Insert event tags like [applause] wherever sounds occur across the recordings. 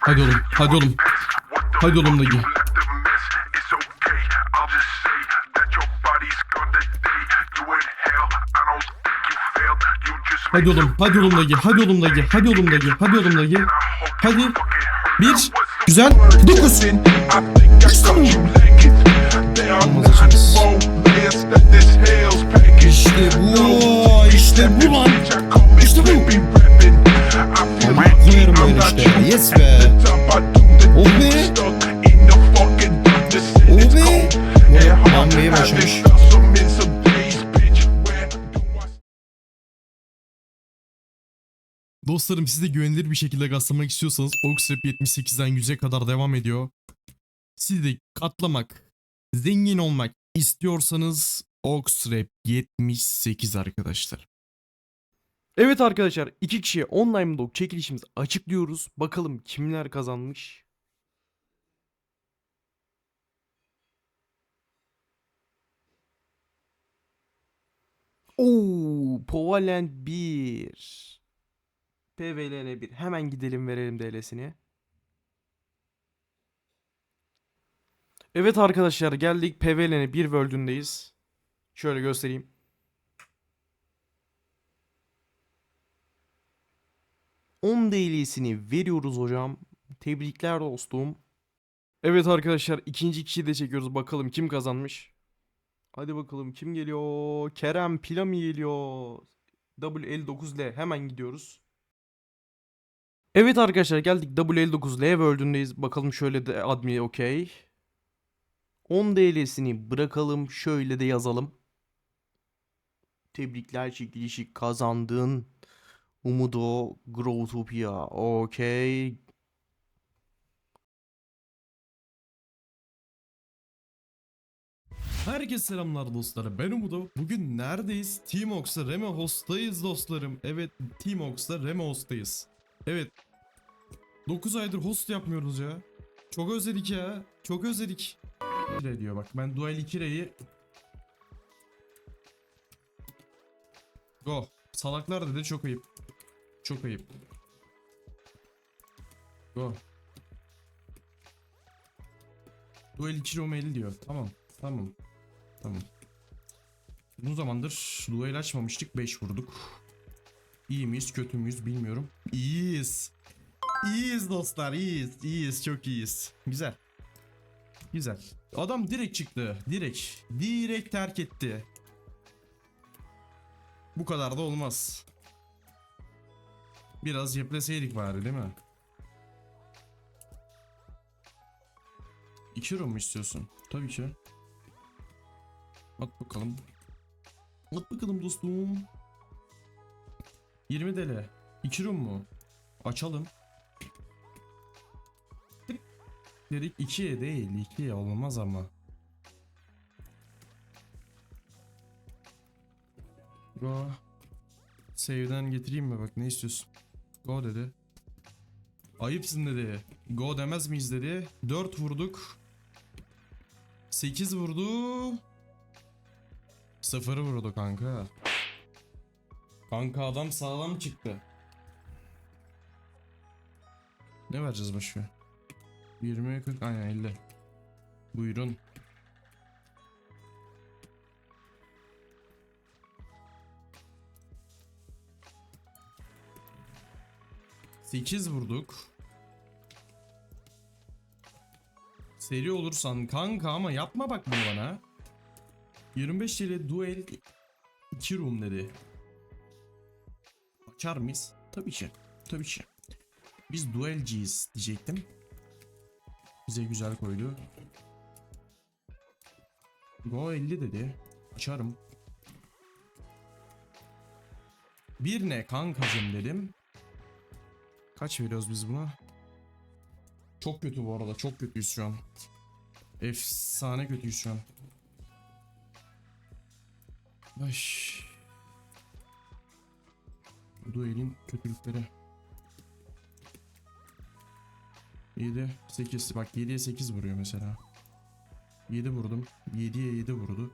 Hadi oğlum, hadi oğlum. Hadi oğlum da gel. Hadi oğlum, hadi oğlum da gel. Hadi oğlum da gel. Hadi oğlum da gel. Hadi oğlum da gel. Hadi. Bir. Güzel. Dokuz. İşte bu. İşte bu lan. İşte bu. Böyle işte. Yes be. Oh be. Oh be. Dostlarım siz de güvenilir bir şekilde gazlamak istiyorsanız Oxrap 78'den 100'e kadar devam ediyor. Siz de katlamak, zengin olmak istiyorsanız Oxrap 78 arkadaşlar. Evet arkadaşlar iki kişiye online blog çekilişimizi açıklıyoruz. Bakalım kimler kazanmış. Oo, Povalent 1. PVLN 1. Hemen gidelim verelim DL'sini. Evet arkadaşlar geldik PVLN 1 World'ündeyiz. Şöyle göstereyim. 10 DL'sini veriyoruz hocam. Tebrikler dostum. Evet arkadaşlar ikinci kişiyi de çekiyoruz. Bakalım kim kazanmış. Hadi bakalım kim geliyor? Kerem Pilami geliyor. WL9L hemen gidiyoruz. Evet arkadaşlar geldik WL9L World'ündeyiz. Bakalım şöyle de admi okey. 10 DL'sini bırakalım. Şöyle de yazalım. Tebrikler çekilişi kazandın. Umudo Growtopia. Okey. Herkese selamlar dostlar. Ben Umudo. Bugün neredeyiz? Teamox'ta Reme Host'tayız dostlarım. Evet, Teamox'ta Reme Host'tayız. Evet. 9 aydır host yapmıyoruz ya. Çok özledik ya. Çok özledik. Kire diyor bak. Ben Duel 2'reyi Go. Salaklar dedi çok ayıp. Çok ayıp. Go. Duel 2 Romeli diyor. Tamam. Tamam. Tamam. Uzun zamandır duel açmamıştık. 5 vurduk. İyi miyiz kötü müyüz bilmiyorum. İyiyiz. İyiyiz dostlar iyiyiz. İyiyiz çok iyiyiz. Güzel. Güzel. Adam direkt çıktı. Direkt. Direkt terk etti. Bu kadar da olmaz. Biraz cepleseydik bari değil mi? 2 euro mu istiyorsun? Tabii ki. At bakalım. At bakalım dostum. 20 dele. 2 room mu? Açalım. Dedik 2'ye değil 2'ye olmaz ama. Save'den getireyim mi bak ne istiyorsun? Go dedi. Ayıpsın dedi. Go demez miyiz dedi. 4 vurduk. 8 vurdu. 0 vurdu kanka. Kanka adam sağlam çıktı. Ne vereceğiz başka? 20 40 aynen 50. Buyurun. Sekiz vurduk. Seri olursan kanka ama yapma bak bunu bana. 25 ile duel 2 room dedi. Açar mıyız? Tabii ki. Tabii ki. Biz duelciyiz diyecektim. Bize güzel koydu. Go 50 dedi. Açarım. Bir ne kankacım dedim. Kaç veriyoruz biz buna? Çok kötü bu arada. Çok kötüyüz şu an. Efsane kötüyüz şu an. Ay. Bu duelin kötülükleri. 7, 8. Bak 7'ye 8 vuruyor mesela. 7 vurdum. 7'ye 7 vurdu.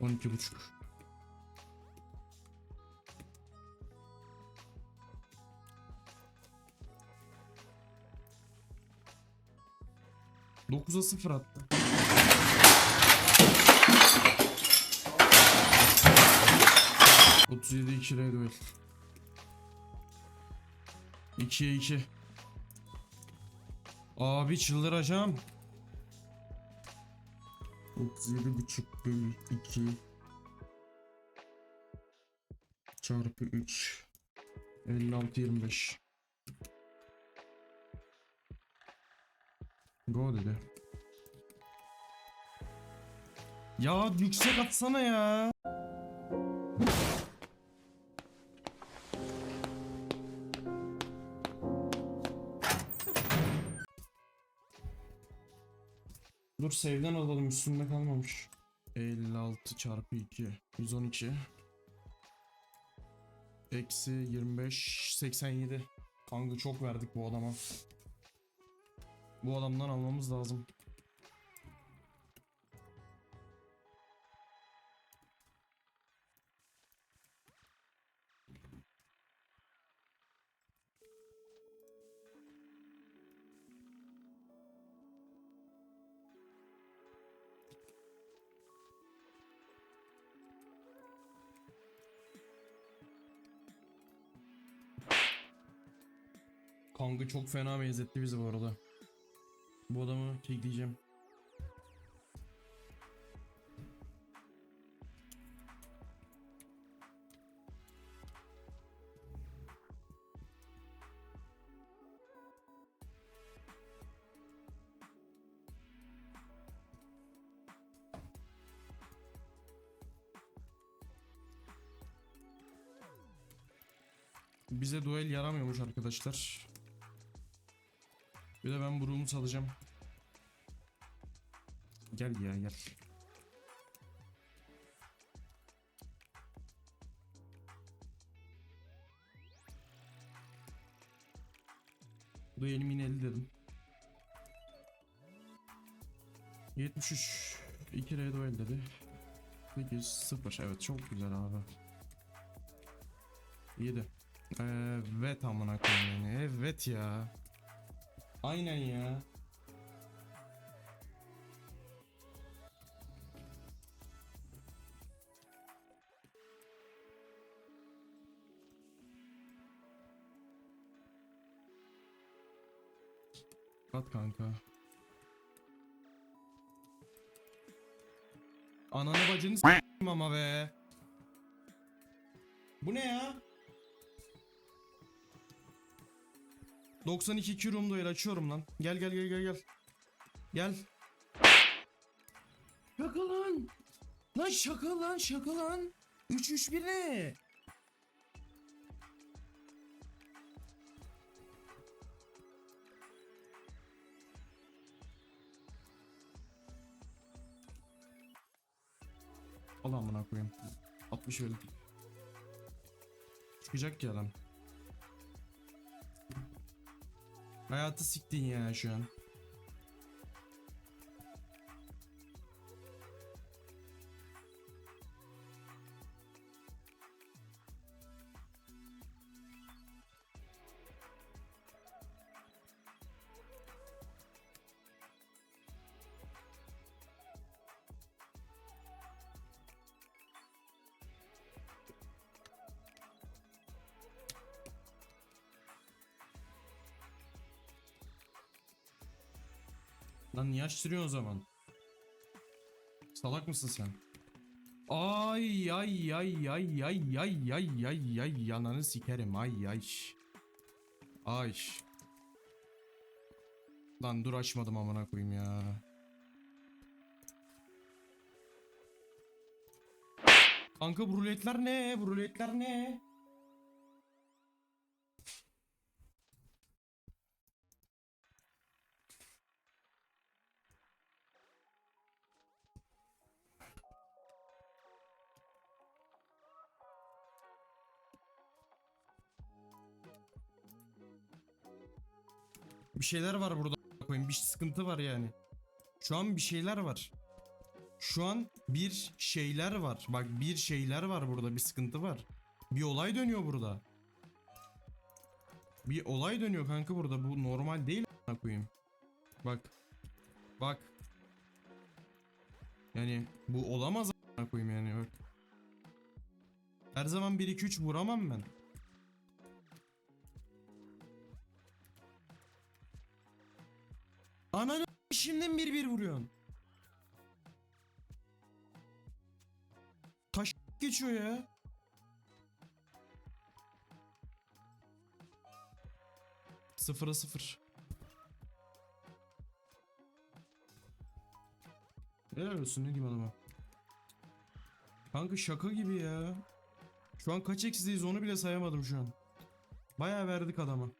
12 buçuk. 9'a 0 attı. Otuz yedi iki red whale. İkiye iki. Abi çıldıracağım. Otuz yedi buçuk bölü iki. Çarpı üç. Elli altı yirmi beş. Go dedi. Ya yüksek atsana ya. Dur save'den alalım üstünde kalmamış. 56 çarpı 2 112 Eksi 25 87 Kanka çok verdik bu adama. Bu adamdan almamız lazım. Kanka çok fena benzetti bizi bu arada. Bu adamı kekleyeceğim. Bize duel yaramıyormuş arkadaşlar. Bir de ben buruğumu salacağım. Gel ya gel. Bu da elimin eli dedim. 73 2 red oil dedi. 8 0 evet çok güzel abi. 7 Evet amına koyayım. Evet ya. Aynen ya. At kanka. Ananı bacını s**eyim ama be. Bu ne ya? 92 Curum duel açıyorum lan. Gel gel gel gel gel. Gel. Şaka lan. Lan şaka lan şaka lan. 3 3 1 ne? Al amına koyayım. 60 öyle. Çıkacak ya lan. Hayatı siktin ya şu an. Lan niye açtırıyorsun o zaman? Salak mısın sen? Ay ay ay ay ay ay ay ay ay yananı sikerim ay ay. Ay. Lan dur açmadım amına koyayım ya. Kanka bu ruletler ne? Bu ruletler ne? Bir şeyler var burada koyayım. Bir sıkıntı var yani. Şu an bir şeyler var. Şu an bir şeyler var. Bak bir şeyler var burada. Bir sıkıntı var. Bir olay dönüyor burada. Bir olay dönüyor kanka burada. Bu normal değil koyayım. Bak. Bak. Yani bu olamaz koyayım yani bak. Her zaman 1 2 3 vuramam ben. Ananı şimdiden 1 1 vuruyorsun. Taş geçiyor ya. Sıfıra sıfır. Helal olsun ne diyeyim adama. Kanka şaka gibi ya. Şu an kaç eksideyiz onu bile sayamadım şu an. Bayağı verdik adama.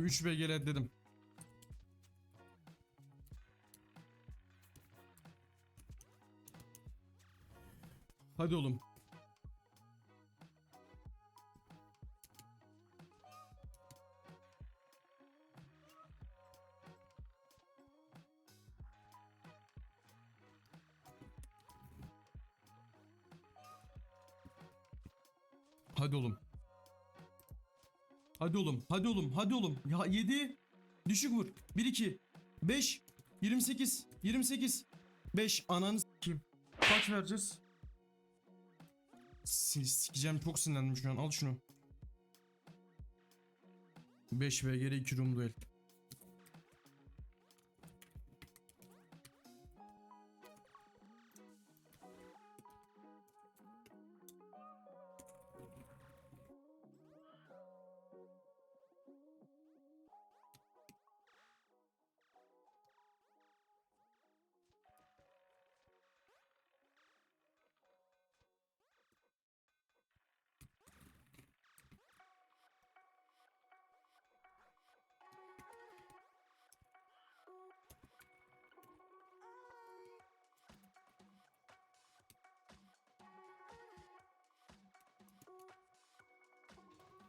Abi 3 BGL dedim. Hadi oğlum. Hadi oğlum. Hadi oğlum, hadi oğlum, hadi oğlum. Ya 7. Düşük vur. 1 2 5 28 28 5 ananı s**eyim. Kaç vereceğiz? S- Sikeceğim çok sinirlendim şu an. Al şunu. 5 ve geri 2 room duel.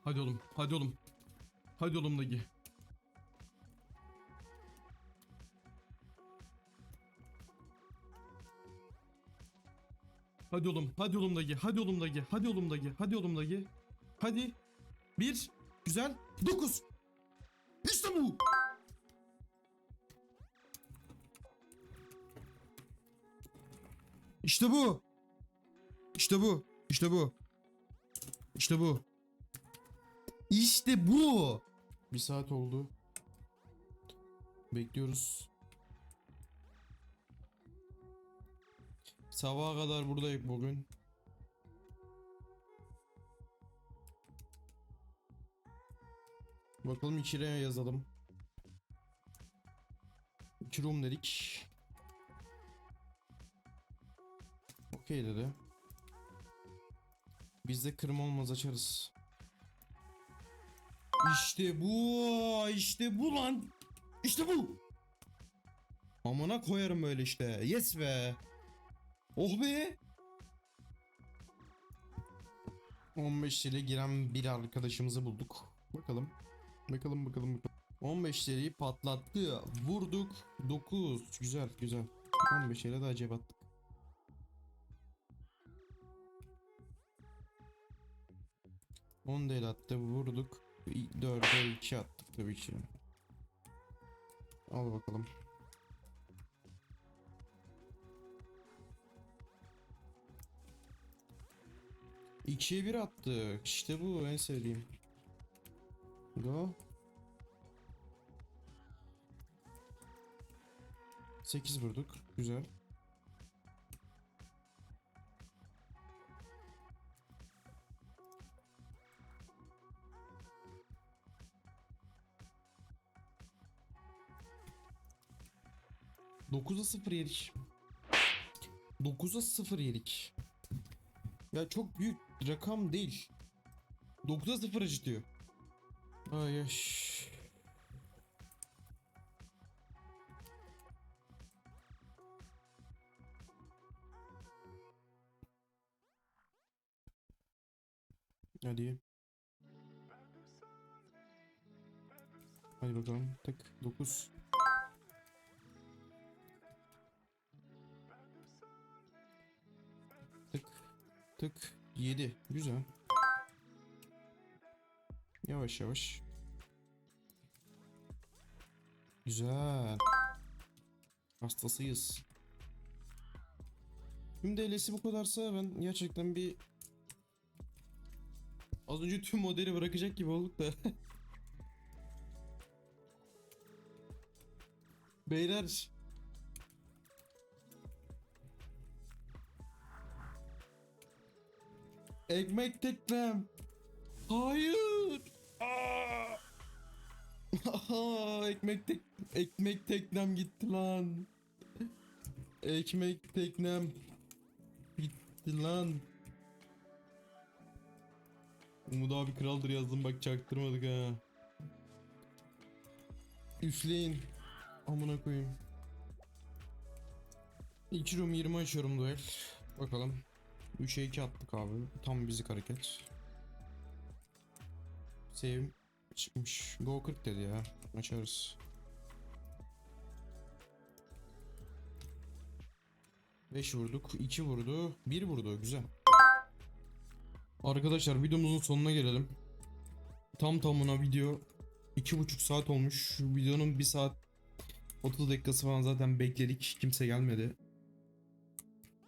Hadi oğlum, hadi oğlum. Hadi oğlum Nagi. Hadi oğlum, hadi oğlum Nagi, hadi oğlum Nagi, hadi oğlum Nagi, hadi oğlum Nagi. Hadi. Bir, güzel. Dokuz. İşte bu. İşte bu. İşte bu. İşte bu. İşte bu. İşte bu. Bir saat oldu. Bekliyoruz. Sabaha kadar buradayız bugün. Bakalım içeriye yazalım. İki room dedik. Okey dedi. Biz de kırım olmaz açarız. İşte bu, işte bu lan. İşte bu. Amına koyarım böyle işte. Yes be. Oh be. 15 ile giren bir arkadaşımızı bulduk. Bakalım. Bakalım bakalım bakalım. 15 seriyi patlattı. Vurduk. 9. Güzel güzel. 15 ile daha cep attık. On değil attı vurduk. 4'e 2 attık tabii ki. Al bakalım. İkiye bir attık. İşte bu en sevdiğim. Go. 8 vurduk. Güzel. 9'a 0 yedik. 9'a 0 yedik. Ya çok büyük rakam değil. 9'a 0 acıtıyor. Ay yaş. Hadi. Hadi bakalım. Tık 9. tık 7. Güzel. Yavaş yavaş. Güzel. Hastasıyız. Tüm DL'si bu kadarsa ben gerçekten bir Az önce tüm modeli bırakacak gibi olduk da. [laughs] Beyler. Ekmek teknem. Hayır. Aa! Ekmek tek ekmek teknem gitti lan. Ekmek teknem gitti lan. Umut abi kraldır yazdım bak çaktırmadık ha. Üfleyin. Amına koyayım. İlk room 20 açıyorum duel. Bakalım. 3'e 2 attık abi. Tam bizik hareket. Save çıkmış. Go 40 dedi ya. Açarız. Beş vurduk, 2 vurdu, 1 vurdu. Güzel. Arkadaşlar videomuzun sonuna gelelim. Tam tamına video 2,5 saat olmuş. Videonun 1 saat 30 dakikası falan zaten bekledik. Kimse gelmedi.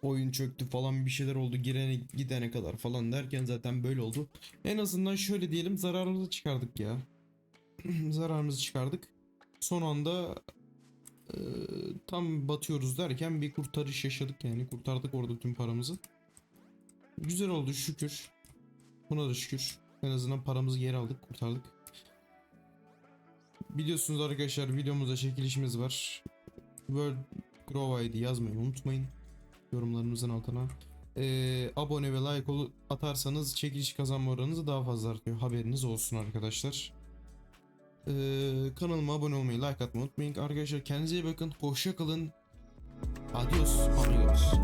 Oyun çöktü falan bir şeyler oldu girene gidene kadar falan derken zaten böyle oldu. En azından şöyle diyelim zararımızı çıkardık ya. [clears throat] zararımızı çıkardık. Son anda e, tam batıyoruz derken bir kurtarış yaşadık yani kurtardık orada tüm paramızı. Güzel oldu şükür. Buna da şükür. En azından paramızı geri aldık, kurtardık. Biliyorsunuz arkadaşlar videomuzda çekilişimiz var. World Grow ID yazmayı unutmayın. Yorumlarınızın altına. Ee, abone ve like ol- atarsanız çekiliş kazanma oranınız daha fazla artıyor. Haberiniz olsun arkadaşlar. Ee, kanalıma abone olmayı, like atmayı unutmayın. Arkadaşlar kendinize iyi bakın. Hoşça kalın. Adios amigos.